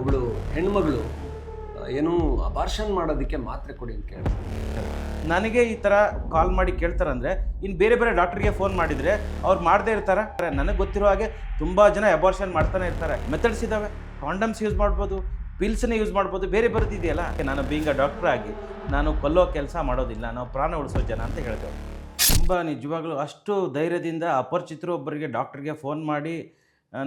ಒಬ್ಳು ಹೆಣ್ಮಗಳು ಏನು ಅಬಾರ್ಷನ್ ಮಾಡೋದಕ್ಕೆ ಮಾತ್ರೆ ಕೊಡಿ ಅಂತ ಕೇಳ್ತಾರೆ ನನಗೆ ಈ ಥರ ಕಾಲ್ ಮಾಡಿ ಕೇಳ್ತಾರಂದ್ರೆ ಇನ್ನು ಬೇರೆ ಬೇರೆ ಡಾಕ್ಟ್ರಿಗೆ ಫೋನ್ ಮಾಡಿದರೆ ಅವ್ರು ಮಾಡದೇ ಇರ್ತಾರೆ. ನನಗೆ ಗೊತ್ತಿರೋ ಹಾಗೆ ತುಂಬ ಜನ ಅಬಾರ್ಷನ್ ಮಾಡ್ತಾನೆ ಇರ್ತಾರೆ. ಮೆಥಡ್ಸ್ ಇದ್ದಾವೆ ಕಾಂಡಮ್ಸ್ ಯೂಸ್ ಮಾಡ್ಬೋದು ಪಿಲ್ಸ್ನೇ ಯೂಸ್ ಮಾಡ್ಬೋದು ಬೇರೆ ಬರೋದಿದೆಯಲ್ಲ ನಾನು ಬೀಂಗ ಡಾಕ್ಟರ್ ಆಗಿ ನಾನು ಕೊಲ್ಲೋ ಕೆಲಸ ಮಾಡೋದಿಲ್ಲ ನಾವು ಪ್ರಾಣ ಉಳಿಸೋ ಜನ ಅಂತ ಹೇಳ್ತೇವೆ. ತುಂಬ ನಿಜವಾಗ್ಲೂ ಅಷ್ಟು ಧೈರ್ಯದಿಂದ ಅಪರಿಚಿತರು ಒಬ್ಬರಿಗೆ ಡಾಕ್ಟ್ರಿಗೆ ಫೋನ್ ಮಾಡಿ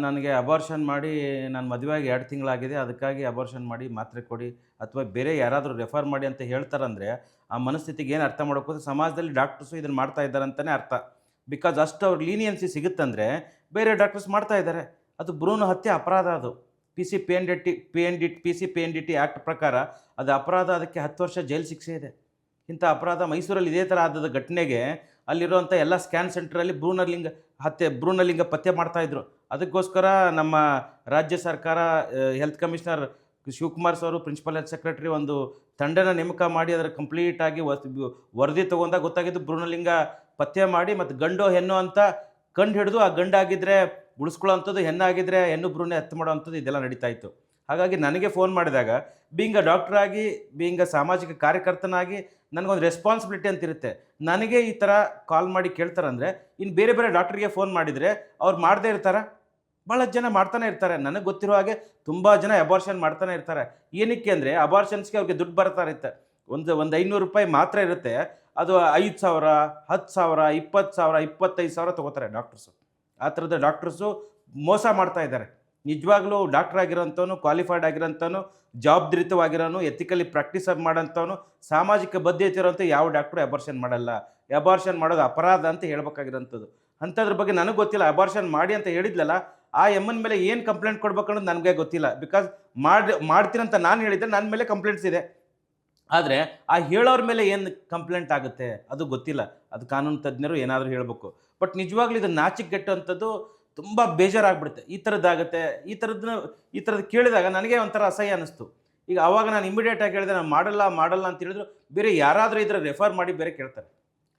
ನನಗೆ ಅಬಾರ್ಷನ್ ಮಾಡಿ ನಾನು ಮದುವೆಯಾಗಿ ಎರಡು ತಿಂಗಳಾಗಿದೆ, ಅದಕ್ಕಾಗಿ ಅಬಾರ್ಷನ್ ಮಾಡಿ ಮಾತ್ರೆ ಕೊಡಿ ಅಥವಾ ಬೇರೆ ಯಾರಾದರೂ ರೆಫರ್ ಮಾಡಿ ಅಂತ ಹೇಳ್ತಾರಂದರೆ ಆ ಮನಸ್ಥಿತಿಗೆ ಏನು ಅರ್ಥ ಮಾಡೋಕ್ಕೋದ್ರೆ ಸಮಾಜದಲ್ಲಿ ಡಾಕ್ಟರ್ಸು ಇದನ್ನು ಮಾಡ್ತಾ ಇದ್ದಾರೆ ಅಂತಲೇ ಅರ್ಥ. ಬಿಕಾಸ್ ಅಷ್ಟು ಅವ್ರ ಲೀನಿಯನ್ಸಿ ಸಿಗುತ್ತಂದರೆ ಬೇರೆ ಡಾಕ್ಟರ್ಸ್ ಮಾಡ್ತಾ ಇದ್ದಾರೆ. ಅದು ಭ್ರೂಣ ಹತ್ಯೆ ಅಪರಾಧ ಅದು. P C P N D T P N D P C P N D T act ಪ್ರಕಾರ ಅದು ಅಪರಾಧ, ಅದಕ್ಕೆ ಹತ್ತು ವರ್ಷ ಜೈಲು ಶಿಕ್ಷೆ ಇದೆ. ಇಂಥ ಅಪರಾಧ ಮೈಸೂರಲ್ಲಿ ಇದೇ ಥರ ಆದದ ಘಟನೆಗೆ ಅಲ್ಲಿರುವಂಥ ಎಲ್ಲ ಸ್ಕ್ಯಾನ್ ಸೆಂಟ್ರಲ್ಲಿ ಭ್ರೂಣಲಿಂಗ ಹತ್ಯೆ, ಭ್ರೂಣಲಿಂಗ ಪತ್ತೆ ಮಾಡ್ತಾಯಿದ್ರು ಅದಕ್ಕೋಸ್ಕರ ನಮ್ಮ ರಾಜ್ಯ ಸರ್ಕಾರ health commissioner Shivakumar sir principal health secretary ಒಂದು ತಂಡನ ನೇಮಕ ಮಾಡಿ ಅದರ ಕಂಪ್ಲೀಟಾಗಿ ವರದಿ ತೊಗೊಂಡಾಗ ಗೊತ್ತಾಗಿದ್ದು ಭ್ರೂಣಲಿಂಗ ಪತ್ತೆ ಮಾಡಿ ಮತ್ತು ಗಂಡು ಹೆಣ್ಣು ಅಂತ ಕಂಡು ಹಿಡಿದು ಆ ಗಂಡಾಗಿದ್ದರೆ ಉಳಿಸ್ಕೊಳ್ಳೋವಂಥದ್ದು ಹೆಣ್ಣಾಗಿದ್ದರೆ ಹೆಣ್ಣು ಭ್ರೂಣ ಎತ್ತು ಮಾಡೋವಂಥದ್ದು ಇದೆಲ್ಲ ನಡೀತಾ ಇತ್ತು. ಹಾಗಾಗಿ ನನಗೆ ಫೋನ್ ಮಾಡಿದಾಗ, ಬೀಂಗ ಡಾಕ್ಟರ್ ಆಗಿ, ಬೀಂಗ ಸಾಮಾಜಿಕ ಕಾರ್ಯಕರ್ತನಾಗಿ, ನನಗೊಂದು ರೆಸ್ಪಾನ್ಸಿಬಿಲಿಟಿ ಅಂತ ಇರುತ್ತೆ. ನನಗೆ ಈ ಥರ ಕಾಲ್ ಮಾಡಿ ಕೇಳ್ತಾರಂದರೆ ಇನ್ನು ಬೇರೆ ಬೇರೆ ಡಾಕ್ಟ್ರಿಗೆ ಫೋನ್ ಮಾಡಿದರೆ, ಅವ್ರು ಮಾಡದೇ ಇರ್ತಾರ? ಭಾಳ ಜನ ಮಾಡ್ತಾನೆ ಇರ್ತಾರೆ. ನನಗೆ ಗೊತ್ತಿರೋ ಹಾಗೆ ತುಂಬ ಜನ ಅಬಾರ್ಷನ್ ಮಾಡ್ತಾನೆ ಇರ್ತಾರೆ. ಏನಕ್ಕೆ ಅಂದರೆ ಅಬಾರ್ಷನ್ಸ್ಗೆ ಅವ್ರಿಗೆ ದುಡ್ಡು ಬರ್ತಾ ಇರುತ್ತೆ. ಒಂದು ಒಂದು ಐನೂರು ರೂಪಾಯಿ ಮಾತ್ರ ಇರುತ್ತೆ. ಅದು ಐದು ಸಾವಿರ, ಹತ್ತು ಸಾವಿರ, ಇಪ್ಪತ್ತು ಸಾವಿರ, ಇಪ್ಪತ್ತೈದು ಸಾವಿರ ತೊಗೋತಾರೆ ಡಾಕ್ಟರ್ಸು ಆ ಥರದ ಡಾಕ್ಟರ್ಸು ಮೋಸ ಮಾಡ್ತಾ ಇದ್ದಾರೆ. ನಿಜವಾಗ್ಲೂ ಡಾಕ್ಟರ್ ಆಗಿರೋಂಥವನು ಕ್ವಾಲಿಫೈಡ್ ಆಗಿರೋಂಥವನು ಜವಾಬ್ದಾರಿತವಾಗಿರೋನು ಎಥಿಕಲಿ ಪ್ರಾಕ್ಟೀಸ್ ಮಾಡೋಂಥವನು, ಸಾಮಾಜಿಕ ಬದ್ಧತೆ ಇರೋಂಥ ಯಾವ ಡಾಕ್ಟ್ರು ಅಬಾರ್ಷನ್ ಮಾಡಲ್ಲ. ಅಬಾರ್ಷನ್ ಮಾಡೋದು ಅಪರಾಧ ಅಂತ ಹೇಳ್ಬೇಕಾಗಿರೋಂಥದ್ದು. ಅಂಥದ್ರ ಬಗ್ಗೆ ನನಗೆ ಗೊತ್ತಿಲ್ಲ. ಅಬಾರ್ಷನ್ ಮಾಡಿ ಅಂತ ಹೇಳಿದ್ಲಲ್ಲ, ಆ ಎಮ್ಮನ ಮೇಲೆ ಏನು ಕಂಪ್ಲೇಂಟ್ ಕೊಡ್ಬೇಕು ಅನ್ನೋದು ನನಗೆ ಗೊತ್ತಿಲ್ಲ. ಬಿಕಾಸ್ ಮಾಡಿ ಅಂತ ನಾನು ಹೇಳಿದ್ರೆ ನನ್ನ ಮೇಲೆ ಕಂಪ್ಲೇಂಟ್ಸ್ ಇದೆ. ಆದರೆ ಆ ಹೇಳೋರ ಮೇಲೆ ಏನು ಕಂಪ್ಲೇಂಟ್ ಆಗುತ್ತೆ ಅದು ಗೊತ್ತಿಲ್ಲ. ಅದು ಕಾನೂನು ತಜ್ಞರು ಏನಾದರೂ ಹೇಳಬೇಕು. ಬಟ್ ನಿಜವಾಗ್ಲೂ ಇದು ನಾಚಿಕೆಟ್ಟುವಂಥದ್ದು ತುಂಬ ಬೇಜಾರಾಗ್ಬಿಡುತ್ತೆ. ಈ ಥರದ್ದಾಗುತ್ತೆ, ಈ ಥರದ್ದನ್ನ ಈ ಥರದ್ದು ಕೇಳಿದಾಗ ನನಗೆ ಒಂಥರ ಅಸಹ್ಯ ಅನ್ನಿಸ್ತು. ಈಗ ಅವಾಗ ನಾನು ಇಮಿಡಿಯೇಟಾಗಿ ಹೇಳಿದೆ, ನಾನು ಮಾಡಲ್ಲ ಮಾಡಲ್ಲ ಅಂತ ಹೇಳಿದ್ರು, ಬೇರೆ ಯಾರಾದರೂ ಇದರ ರೆಫರ್ ಮಾಡಿ ಬೇರೆ ಕೇಳ್ತಾರೆ.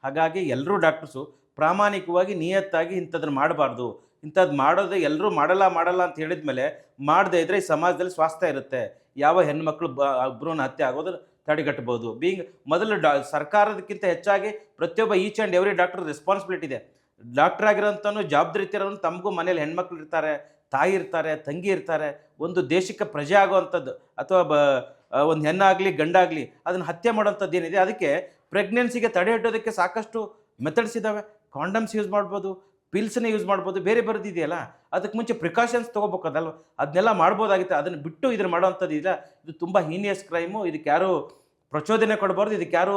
ಹಾಗಾಗಿ ಎಲ್ಲರೂ ಡಾಕ್ಟರ್ಸು ಪ್ರಾಮಾಣಿಕವಾಗಿ ನಿಯತ್ತಾಗಿ ಇಂಥದ್ದನ್ನು ಮಾಡಬಾರ್ದು. ಇಂಥದ್ದು ಮಾಡೋದು ಎಲ್ಲರೂ ಮಾಡಲ್ಲ ಮಾಡಲ್ಲ ಅಂತ ಹೇಳಿದ ಮೇಲೆ ಮಾಡದೇ ಇದ್ದರೆ ಈ ಸಮಾಜದಲ್ಲಿ ಸ್ವಾಸ್ಥ್ಯ ಇರುತ್ತೆ. ಯಾವ ಹೆಣ್ಮಕ್ಳು ಬ, ಭ್ರೂಣ ಹತ್ಯೆ ಆಗೋದು ತಡೆಗಟ್ಟಬಹುದು. ಬೀಂಗ್, ಮೊದಲು ಡಾ, ಸರ್ಕಾರದಕ್ಕಿಂತ ಹೆಚ್ಚಾಗಿ ಪ್ರತಿಯೊಬ್ಬ each and every doctor responsibility ಇದೆ. ಡಾಕ್ಟರ್ ಆಗಿರೋಂಥವ್ನು ಜವಾಬ್ದಾರಿ ಇರೋನು ತಮಗೂ ಮನೇಲಿ ಹೆಣ್ಮಕ್ಳು ಇರ್ತಾರೆ, ತಾಯಿ ಇರ್ತಾರೆ, ತಂಗಿ ಇರ್ತಾರೆ, ಒಂದು ದೇಶಕ್ಕೆ ಪ್ರಜೆ ಆಗುವಂಥದ್ದು ಅಥವಾ ಬ ಒಂದು ಹೆಣ್ಣಾಗಲಿ, ಗಂಡಾಗಲಿ ಅದನ್ನು ಹತ್ಯೆ ಮಾಡೋಂಥದ್ದು ಏನಿದೆ, ಅದಕ್ಕೆ ಪ್ರೆಗ್ನೆನ್ಸಿಗೆ ತಡೆ ಹಿಡೋದಕ್ಕೆ ಸಾಕಷ್ಟು ಮೆಥಡ್ಸ್ ಇದ್ದಾವೆ ಕಾಂಡಮ್ಸ್ ಯೂಸ್ ಮಾಡ್ಬೋದು ಪಿಲ್ಸ್ನ ಯೂಸ್ ಮಾಡ್ಬೋದು, ಬೇರೆ ಬರೋದಿದೆಯಲ್ಲ ಅದಕ್ಕೆ ಮುಂಚೆ ಪ್ರಿಕಾಷನ್ಸ್ ತೊಗೋಬೇಕದಲ್ವ ಅದನ್ನೆಲ್ಲ ಮಾಡ್ಬೋದಾಗಿತ್ತು, ಅದನ್ನು ಬಿಟ್ಟು ಇದನ್ನು ಮಾಡೋವಂಥದ್ದು ಇಲ್ಲ ಇದು ತುಂಬ ಹೀನಿಯಸ್ ಕ್ರೈಮು ಇದಕ್ಕೆ ಯಾರು ಪ್ರಚೋದನೆ ಕೊಡಬಾರ್ದು, ಇದಕ್ಕೆ ಯಾರು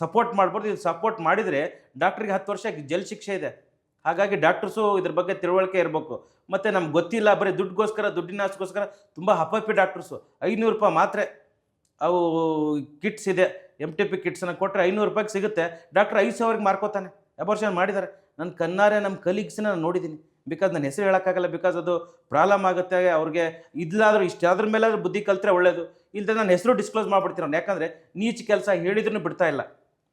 ಸಪೋರ್ಟ್ ಮಾಡಬಾರ್ದು. ಇದು ಸಪೋರ್ಟ್ ಮಾಡಿದರೆ ಡಾಕ್ಟ್ರಿಗೆ ಹತ್ತು ವರ್ಷ ಜೈಲ್ ಶಿಕ್ಷೆ ಇದೆ. ಹಾಗಾಗಿ ಡಾಕ್ಟರ್ಸು ಇದ್ರ ಬಗ್ಗೆ ತಿಳುವಳಿಕೆ ಇರಬೇಕು. ಮತ್ತು ನಮ್ಗೆ ಗೊತ್ತಿಲ್ಲ, ಬರೀ ದುಡ್ಡುಗೋಸ್ಕರ, ದುಡ್ಡಿನ ಆಸೆಗೋಸ್ಕರ ತುಂಬ ಹಪ್ಪಪ್ಪಿ ಡಾಕ್ಟರ್ಸು ಐನೂರು ರೂಪಾಯಿ ಮಾತ್ರೆ ಅವು ಕಿಟ್ಸ್ ಇದೆ. ಎಂ ಟಿ ಪಿ ಕಿಟ್ಸನ್ನು ಕೊಟ್ಟರೆ ಐನೂರು ರೂಪಾಯಿಗೆ ಸಿಗುತ್ತೆ. ಡಾಕ್ಟ್ರ್ ಐದು ಸಾವಿರಕ್ಕೆ ಮಾರ್ಕೋತಾನೆ. ಅಬಾರ್ಷನ್ ಮಾಡಿದ್ದಾರೆ ನನ್ನ ಕಣ್ಣಾರೆ ನಮ್ಮ ಕಲೀಗ್ಸನ್ನ ನಾನು ನೋಡಿದ್ದೀನಿ ಬಿಕಾಸ್ ನನ್ನ ಹೆಸರು ಹೇಳೋಕ್ಕಾಗಲ್ಲ ಬಿಕಾಸ್ ಅದು ಪ್ರಾಬ್ಲಮ್ ಆಗುತ್ತೆ, ಅವ್ರಿಗೆ ಇದ್ಲಾದ್ರೂ ಇಷ್ಟಾದ್ರ ಮೇಲಾದ್ರೂ ಬುದ್ಧಿ ಕಲ್ತ್ರೆ ಒಳ್ಳೇದು. ಇಲ್ಲದೆ ನನ್ನ ಹೆಸರು ಡಿಸ್ಕ್ಲೋಸ್ ಮಾಡ್ಬಿಡ್ತೀನಿ ಯಾಕಂದರೆ ನೀಚ್ ಕೆಲಸ ಹೇಳಿದ್ರೂ ಬಿಡ್ತಾ ಇಲ್ಲ.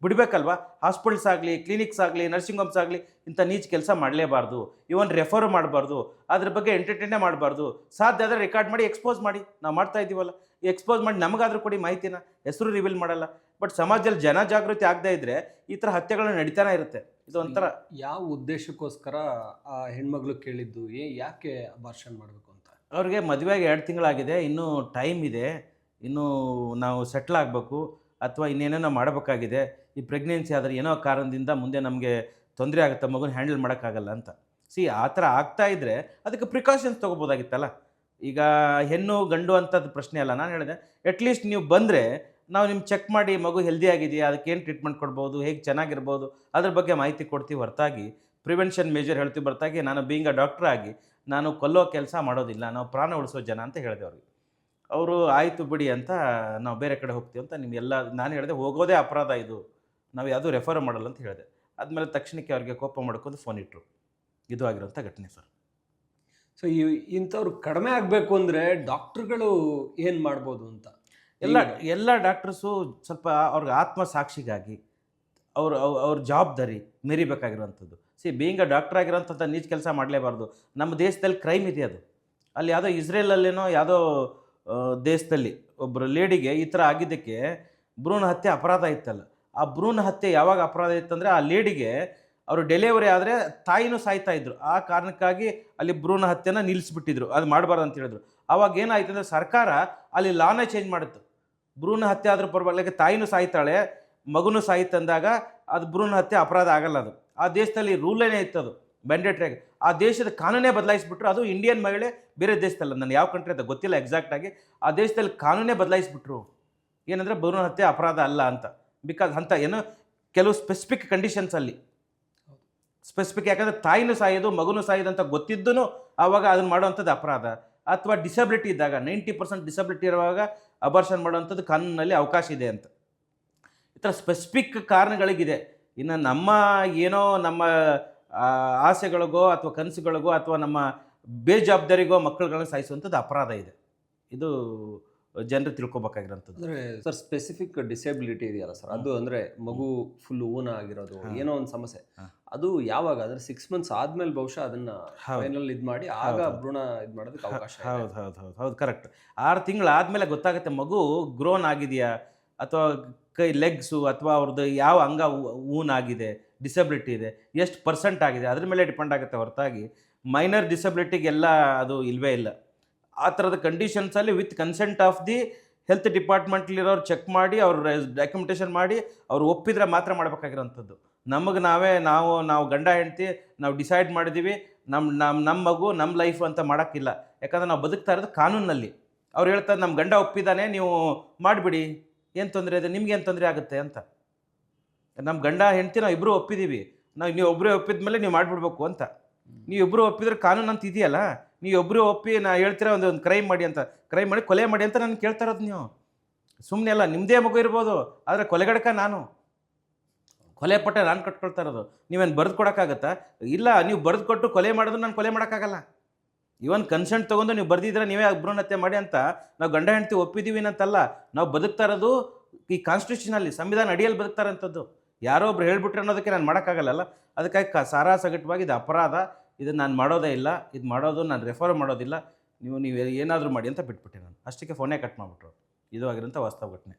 ಬಿಡಬೇಕಲ್ವಾ? ಹಾಸ್ಪಿಟಲ್ಸ್ ಆಗಲಿ ಕ್ಲಿನಿಕ್ಸ್ ಆಗಲಿ ನರ್ಸಿಂಗ್ ಹೋಮ್ಸ್ ಆಗಲಿ, ಇಂಥ ನೀಚ್ ಕೆಲಸ ಮಾಡಲೇಬಾರ್ದು. ಇವನ್ ರೆಫರ್ ಮಾಡಬಾರ್ದು. ಅದ್ರ ಬಗ್ಗೆ ಎಂಟರ್ಟೈನೇ ಮಾಡಬಾರ್ದು. ಸಾಧ್ಯ ಆದರೆ ರೆಕಾರ್ಡ್ ಮಾಡಿ ಎಕ್ಸ್ಪೋಸ್ ಮಾಡಿ. ನಾವು ಮಾಡ್ತಾ ಇದ್ದೀವಲ್ಲ. ಎಕ್ಸ್ಪೋಸ್ ಮಾಡಿ ನಮಗಾದರೂ ಕೊಡಿ ಮಾಹಿತಿನ. ಹೆಸರು ರಿವೀಲ್ ಮಾಡಲ್ಲ. ಬಟ್ ಸಮಾಜದಲ್ಲಿ ಜನ ಜಾಗೃತಿ ಆಗದೇ ಇದ್ದರೆ ಈ ಥರ ಹತ್ಯೆಗಳನ್ನ ನಡೀತಾನೆ ಇರುತ್ತೆ. ಇದು ಒಂಥರ ಯಾವ ಉದ್ದೇಶಕ್ಕೋಸ್ಕರ ಆ ಹೆಣ್ಮಗಳು ಕೇಳಿದ್ದು ಏ ಯಾಕೆ ಅಬಾರ್ಷನ್ ಮಾಡಬೇಕು ಅಂತ? ಅವ್ರಿಗೆ ಮದುವೆಗೆ ಎರಡು ತಿಂಗಳಾಗಿದೆ ಇನ್ನೂ ಟೈಮ್ ಇದೆ ಇನ್ನೂ ನಾವು ಸೆಟ್ಲ್ ಆಗಬೇಕು ಅಥವಾ ಇನ್ನೇನೇನೋ ಮಾಡಬೇಕಾಗಿದೆ ಈ ಪ್ರೆಗ್ನೆನ್ಸಿ ಆದರೆ ಏನೋ ಕಾರಣದಿಂದ ಮುಂದೆ ನಮಗೆ ತೊಂದರೆ ಆಗುತ್ತೆ ಮಗುನ ಹ್ಯಾಂಡಲ್ ಮಾಡೋಕ್ಕಾಗಲ್ಲ ಅಂತ. ಸಿ ಆ ಥರ ಆಗ್ತಾ ಇದ್ದರೆ ಅದಕ್ಕೆ ಪ್ರಿಕಾಷನ್ಸ್ ತೊಗೋಬೋದಾಗಿತ್ತಲ್ಲ? ಈಗ ಹೆಣ್ಣು ಗಂಡು ಅಂಥದ್ದು ಪ್ರಶ್ನೆ ಅಲ್ಲ ನಾನು ಹೇಳಿದೆ ಅಟ್ಲೀಸ್ಟ್ ನೀವು ಬಂದರೆ ನಾವು ನಿಮ್ಗೆ ಚೆಕ್ ಮಾಡಿ ಮಗು ಹೆಲ್ದಿ ಆಗಿದೆಯಾ? ಅದಕ್ಕೆ ಏನು ಟ್ರೀಟ್ಮೆಂಟ್ ಕೊಡ್ಬೋದು? ಹೇಗೆ ಚೆನ್ನಾಗಿರ್ಬೋದು? ಅದ್ರ ಬಗ್ಗೆ ಮಾಹಿತಿ ಕೊಡ್ತೀವಿ ಹೊರತಾಗಿ. ಪ್ರಿವೆನ್ಷನ್ ಮೇಜರ್ ಹೇಳ್ತೀವಿ ಹೊರತಾಗಿ. ನಾನು ಬೀಂಗ್ ಅ ಡಾಕ್ಟ್ರ್ ಆಗಿ ನಾನು ಕೊಲ್ಲೋ ಕೆಲಸ ಮಾಡೋದಿಲ್ಲ. ನಾವು ಪ್ರಾಣ ಉಳಿಸೋ ಜನ ಅಂತ ಹೇಳಿದೆ ಅವ್ರಿಗೆ. ಅವರು ಆಯಿತು ಬಿಡಿ ಅಂತ ನಾವು ಬೇರೆ ಕಡೆ ಹೋಗ್ತೀವಿ ಅಂತ ನಿಮಗೆಲ್ಲ ನಾನು ಹೇಳಿದೆ ಹೋಗೋದೇ ಅಪರಾಧ ಇದು. ನಾವು ಯಾವುದು ರೆಫರ್ ಮಾಡಲ್ಲ ಅಂತ ಹೇಳಿದೆ. ಆದಮೇಲೆ ತಕ್ಷಣಕ್ಕೆ ಅವ್ರಿಗೆ ಕೋಪ ಮಾಡ್ಕೊಂಡು ಫೋನ್ ಇಟ್ಟರು ಇದು ಆಗಿರೋಂಥ ಘಟನೆ ಸರ್. ಸೊ ಈ ಇಂಥವ್ರು ಕಡಿಮೆ ಆಗಬೇಕು ಅಂದರೆ ಡಾಕ್ಟ್ರುಗಳು ಏನು ಮಾಡ್ಬೋದು ಅಂತ? ಎಲ್ಲ ಎಲ್ಲ ಡಾಕ್ಟರ್ಸು ಸ್ವಲ್ಪ ಅವ್ರಿಗೆ ಆತ್ಮಸಾಕ್ಷಿಗಾಗಿ ಅವ್ರ ಅವ್ರ- ಅವ್ರ ಜವಾಬ್ದಾರಿ ಮೆರಿಬೇಕಾಗಿರೋವಂಥದ್ದು. ಸಿ ಬೀಂಗ್ ಅ ಡಾಕ್ಟರ್ ಆಗಿರೋಂಥದ್ದು ನೀಚ್ ಕೆಲಸ ಮಾಡಲೇಬಾರ್ದು. ನಮ್ಮ ದೇಶದಲ್ಲಿ ಕ್ರೈಮ್ ಇದೆ ಅದು. ಅಲ್ಲಿ ಯಾವುದೋ ಇಸ್ರೇಲಲ್ಲೇನೋ ಯಾವುದೋ ದೇಶದಲ್ಲಿ ಒಬ್ಬರು ಲೇಡಿಗೆ ಈ ಥರ ಆಗಿದ್ದಕ್ಕೆ ಭ್ರೂಣ ಹತ್ಯೆ ಅಪರಾಧ ಇತ್ತಲ್ಲ. ಆ ಭ್ರೂಣ ಹತ್ಯೆ ಯಾವಾಗ ಅಪರಾಧ ಇತ್ತಂದರೆ ಆ ಲೇಡಿಗೆ ಅವರು ಡೆಲಿವರಿ ಆದರೆ ತಾಯಿನೂ ಸಾಯ್ತಾ ಇದ್ರು. ಆ ಕಾರಣಕ್ಕಾಗಿ ಅಲ್ಲಿ ಭ್ರೂಣ ಹತ್ಯೆನ ನಿಲ್ಲಿಸ್ಬಿಟ್ಟಿದ್ರು. ಅದು ಮಾಡಬಾರ್ದು ಅಂತ ಹೇಳಿದ್ರು. ಅವಾಗ ಏನಾಯ್ತು ಅಂದರೆ ಸರ್ಕಾರ ಅಲ್ಲಿ ಲಾನೇ ಚೇಂಜ್ ಮಾಡಿತ್ತು. ಭ್ರೂಣ ಹತ್ಯೆ ಆದರೂ ಪರವಾಗಿಲ್ಲ. ತಾಯಿನೂ ಸಾಯ್ತಾಳೆ, ಮಗುನೂ ಅಂದಾಗ ಅದು ಭ್ರೂಣ ಹತ್ಯೆ ಅಪರಾಧ ಆಗಲ್ಲ ಅದು. ಆ ದೇಶದಲ್ಲಿ ರೂಲೇನೇ ಇತ್ತು ಅದು ಮ್ಯಾಂಡೇಟ್ರಿಯಾಗಿ ಆ ದೇಶದ ಕಾನೂನೇ ಬದಲಾಯಿಸ್ಬಿಟ್ರು. ಅದು ಇಂಡಿಯನ್ ಮಹಿಳೆ ಬೇರೆ ದೇಶದಲ್ಲ. ನಾನು ಯಾವ ಕಂಟ್ರಿ ಅಂತ ಗೊತ್ತಿಲ್ಲ ಎಕ್ಸಾಕ್ಟಾಗಿ ಆ ದೇಶದಲ್ಲಿ ಕಾನೂನೇ ಬದಲಾಯಿಸ್ಬಿಟ್ರು. ಏನಂದರೆ ಭ್ರೂಣ ಹತ್ಯೆ ಅಪರಾಧ ಅಲ್ಲ ಅಂತ. ಬಿಕಾಸ್ ಅಂತ ಏನು, ಕೆಲವು ಸ್ಪೆಸಿಫಿಕ್ ಕಂಡೀಷನ್ಸ್ ಅಲ್ಲಿ. ಸ್ಪೆಸಿಫಿಕ್ ಯಾಕಂದರೆ ತಾಯಿನೂ ಸಾಯೋದು, ಮಗುನೂ ಸಾಯೋದು ಅಂತ ಗೊತ್ತಿದ್ದೂ ಆವಾಗ ಅದನ್ನು ಮಾಡುವಂಥದ್ದು ಅಪರಾಧ. ಅಥವಾ ಡಿಸಬಿಲಿಟಿ ಇದ್ದಾಗ ನೈಂಟಿ ಪರ್ಸೆಂಟ್ ಡಿಸಬಿಲಿಟಿ ಇರುವಾಗ ಅಬಾರ್ಷನ್ ಮಾಡುವಂಥದ್ದು ಕಾನೂನಲ್ಲಿ ಅವಕಾಶ ಇದೆ ಅಂತ. ಈ ಥರ ಸ್ಪೆಸಿಫಿಕ್ ಕಾರಣಗಳಿಗಿದೆ. ಇನ್ನು ನಮ್ಮ ಏನೋ ನಮ್ಮ ಆಸೆಗಳಿಗೋ ಅಥವಾ ಕನಸುಗಳಿಗೋ ಅಥವಾ ನಮ್ಮ ಬೇಜವಾಬ್ದಾರಿಗೋ ಮಕ್ಕಳುಗಳನ್ನ ಸಾಯಿಸುವಂಥದ್ದು ಅಪರಾಧ ಇದೆ. ಇದು ಜನರು ತಿಳ್ಕೊಬೇಕಾಗಿರೋಂಥದ್ದು. ಅಂದರೆ ಸರ್ ಸ್ಪೆಸಿಫಿಕ್ ಡಿಸೇಬಿಲಿಟಿ ಇದೆಯಲ್ಲ ಸರ್? ಅದು ಅಂದರೆ ಮಗು ಫುಲ್ ಊನ ಆಗಿರೋದು ಏನೋ ಒಂದು ಸಮಸ್ಯೆ. ಅದು ಯಾವಾಗ? ಅಂದ್ರೆ ಸಿಕ್ಸ್ ಮಂತ್ಸ್ ಆದ್ಮೇಲೆ ಬಹುಶಃ ಅದನ್ನ. ಫೈನಲ್ ಇದ್ ಮಾಡಿ ಆಗ. ಭ್ರೂಣ ಇದ್ ಮಾಡೋದಕ್ಕೆ ಅವಕಾಶ. ಹೌದು ಹೌದು ಹೌದು ಹೌದು ಕರೆಕ್ಟ್ ಆರು ತಿಂಗಳಾದ್ಮೇಲೆ ಗೊತ್ತಾಗುತ್ತೆ ಮಗು ಗ್ರೋನ್ ಆಗಿದೆಯಾ? ಅಥವಾ ಕೈ ಲೆಗ್ಸು ಅಥವಾ ಅವ್ರದ್ದು ಯಾವ ಅಂಗ ಊನ್ ಆಗಿದೆ ಡಿಸಬಿಲಿಟಿ ಇದೆ. ಎಷ್ಟು ಪರ್ಸೆಂಟ್ ಆಗಿದೆ? ಅದ್ರ ಮೇಲೆ ಡಿಪೆಂಡ್ ಆಗುತ್ತೆ ಹೊರತಾಗಿ. ಮೈನರ್ ಡಿಸಬಿಲಿಟಿಗೆಲ್ಲ ಅದು ಇಲ್ವೇ ಇಲ್ಲ. ಆ ಥರದ ಕಂಡೀಷನ್ಸಲ್ಲಿ with consent of the health ಡಿಪಾರ್ಟ್ಮೆಂಟ್ಲಿರೋರು check ಮಾಡಿ ಅವ್ರ ಡಾಕ್ಯುಮೆಂಟೇಷನ್ ಮಾಡಿ ಅವ್ರು ಒಪ್ಪಿದ್ರೆ ಮಾತ್ರ ಮಾಡಬೇಕಾಗಿರೋಂಥದ್ದು. ನಮಗೆ ನಾವೇ ನಾವು ನಾವು ಗಂಡ ಹೆಂಡ್ತಿ, ನಾವು ಡಿಸೈಡ್ ಮಾಡಿದ್ದೀವಿ ನಮ್ಮ ನಮ್ಮ ನಮ್ಮ ಮಗು ನಮ್ಮ ಲೈಫ್ ಅಂತ ಮಾಡೋಕ್ಕಿಲ್ಲ. ಯಾಕಂದ್ರೆ ನಾವು ಬದುಕ್ತಾ ಇರೋದು ಕಾನೂನಲ್ಲಿ. ಅವ್ರು ಹೇಳ್ತಾರೆ ನಮ್ಮ ಗಂಡ ಒಪ್ಪಿದ್ದಾನೆ ನೀವು ಮಾಡಿಬಿಡಿ. ಏನು ತೊಂದರೆ ಇದೆ? ನಿಮ್ಗೆ ಏನು ತೊಂದರೆ ಆಗುತ್ತೆ? ಅಂತ. ನಮ್ಮ ಗಂಡ ಹೆಂಡ್ತಿ, ನಾವು ಇಬ್ಬರು ಒಪ್ಪಿದ್ದೀವಿ ನಾವು ನೀವು ಒಬ್ಬರೇ ಒಪ್ಪಿದ ಮೇಲೆ ನೀವು ಮಾಡಿಬಿಡ್ಬೇಕು ಅಂತ. ನೀವು ಇಬ್ಬರು ಒಪ್ಪಿದ್ರೆ ಕಾನೂನು ಅಂತ ಇದೆಯಲ್ಲ? ನೀವು ಒಬ್ಬರು ಒಪ್ಪಿ ನಾ ಹೇಳ್ತೀರ ಒಂದು ಒಂದು ಕ್ರೈಮ್ ಮಾಡಿ ಅಂತ. ಕ್ರೈಮ್ ಮಾಡಿ ಕೊಲೆ ಮಾಡಿ ಅಂತ ನಾನು ಕೇಳ್ತಾ ಇರೋದು ನೀವು. ಸುಮ್ಮನೆ ಅಲ್ಲ ನಿಮ್ಮದೇ ಮಗು ಇರ್ಬೋದು, ಆದರೆ ಕೊಲೆಗಡಕ ನಾನು. ಕೊಲೆ ಪಟ್ಟೆ ನಾನು ಕಟ್ಕೊಳ್ತಾ ಇರೋದು. ನೀವೇನು ಬರೆದು ಕೊಡೋಕ್ಕಾಗತ್ತಾ? ಇಲ್ಲ, ನೀವು ಬರೆದು ಕೊಟ್ಟು ಕೊಲೆ ಮಾಡಿದ್ರು ನಾನು ಕೊಲೆ ಮಾಡೋಕ್ಕಾಗಲ್ಲ. ಇವನ್ ಕನ್ಸೆಂಟ್ ತೊಗೊಂಡು ನೀವು ಬರ್ದಿದ್ರೆ ನೀವೇ ಭ್ರೂಣ ಹತ್ಯೆ ಮಾಡಿ ಅಂತ ನಾವು ಗಂಡ ಹೆಂಡತಿ ಒಪ್ಪಿದ್ದೀವಿ ಅಂತಲ್ಲ ನಾವು ಬದುಕ್ತಾ ಇರೋದು ಈ ಕಾನ್ಸ್ಟಿಟ್ಯೂಷನಲ್ಲಿ ಸಂವಿಧಾನ ಅಡಿಯಲ್ಲಿ ಬದುಕ್ತಾರಂಥದ್ದು ಯಾರೋ ಒಬ್ರು ಹೇಳ್ಬಿಟ್ರೆ ಅನ್ನೋದಕ್ಕೆ ನಾನು ಮಾಡೋಕ್ಕಾಗಲ್ಲ ಅದಕ್ಕಾಗಿ ಕ ಸಾರಾ ಸಗಟವಾಗಿ ಇದು ಅಪರಾಧ. ಇದನ್ನು ನಾನು ಮಾಡೋದೇ ಇಲ್ಲ. ಇದು ಮಾಡೋದು, ನಾನು ರೆಫರ್ ಮಾಡೋದಿಲ್ಲ. ನೀವು ನೀವು ಏನಾದರೂ ಮಾಡಿ ಅಂತ ಬಿಟ್ಬಿಟ್ಟೆ ನಾನು. ಅಷ್ಟಕ್ಕೆ ಫೋನೇ ಕಟ್ ಮಾಡಿಬಿಟ್ರು. ಇದು ಆಗಿರೋಂಥ ವಾಸ್ತವ ಘಟನೆ.